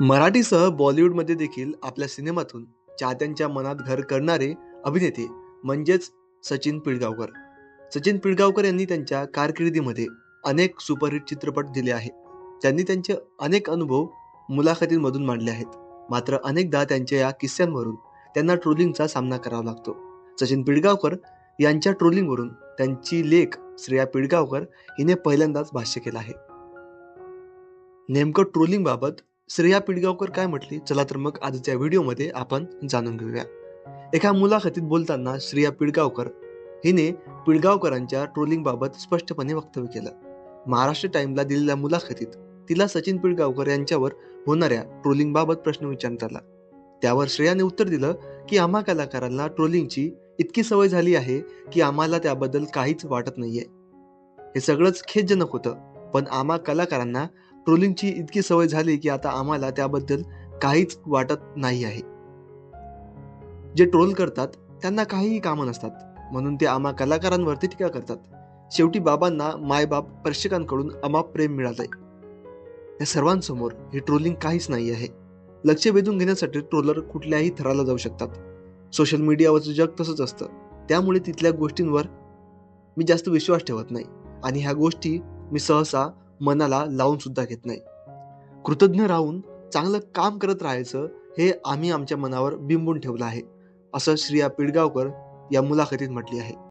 मराठीसह बॉलिवूडमध्ये देखील आपल्या सिनेमातून चाहत्यांच्या मनात घर करणारे अभिनेते म्हणजेच सचिन पिळगावकर. सचिन पिळगावकर यांनी त्यांच्या कारकिर्दीमध्ये अनेक सुपरहिट चित्रपट दिले आहेत. त्यांनी त्यांचे अनेक अनुभव मुलाखतींमधून मांडले आहेत. मात्र अनेकदा त्यांच्या या किस्स्यांवरून त्यांना ट्रोलिंगचा सामना करावा लागतो. सचिन पिळगावकर यांच्या ट्रोलिंगवरून त्यांची लेख श्रेया पिळगावकर हिने पहिल्यांदाच भाष्य केलं आहे. नेमकं ट्रोलिंगबाबत श्रेया पिळगावकर काय म्हटली? चला तर मग आजच्या व्हिडिओमध्ये आपण जाणून घेऊया. एका मुलाखतीत बोलताना श्रेया पिळगावकर हिने पिळगावकरांच्या ट्रोलिंग बाबत स्पष्टपणे वक्तव्य केलं. महाराष्ट्र टाइमला दिलेल्या मुलाखतीत तिला सचिन पिळगावकर यांच्यावर होणाऱ्या ट्रोलिंग बाबत प्रश्न विचारण्यात आला. त्यावर श्रेयाने उत्तर दिलं की आम्हा कलाकारांना ट्रोलिंगची इतकी सवय झाली आहे की आम्हाला त्याबद्दल काहीच वाटत नाहीये. हे सगळंच खेदजनक होतं पण आम्हा कलाकारांना ट्रोलिंगची इतकी सवय झाली की आता आम्हाला त्याबद्दल काहीच वाटत नाही आहे. जे ट्रोल करतात त्यांना काहीही कामं नसतात. म्हणून ते आम्हा कलाकारांवरती टीका करतात. शेवटी बाबांना मायबाप प्रेक्षकांकडून अमाप प्रेम मिळालंय. या सर्वांसमोर हे ट्रोलिंग काहीच नाही आहे. लक्ष वेधून घेण्यासाठी ट्रोलर कुठल्याही थराला जाऊ शकतात. सोशल मीडियावरचं जग तसंच असतं. त्यामुळे तिथल्या गोष्टींवर मी जास्त विश्वास ठेवत नाही. आणि ह्या गोष्टी मी सहसा मनाला लावून सुद्धा घेत नाही. कृतज्ञ राहून चांगलं काम करत राहायचं हे आम्ही आमच्या मनावर बिंबून ठेवलं आहे असं श्रिया पिळगावकर या मुलाखतीत म्हटली आहे.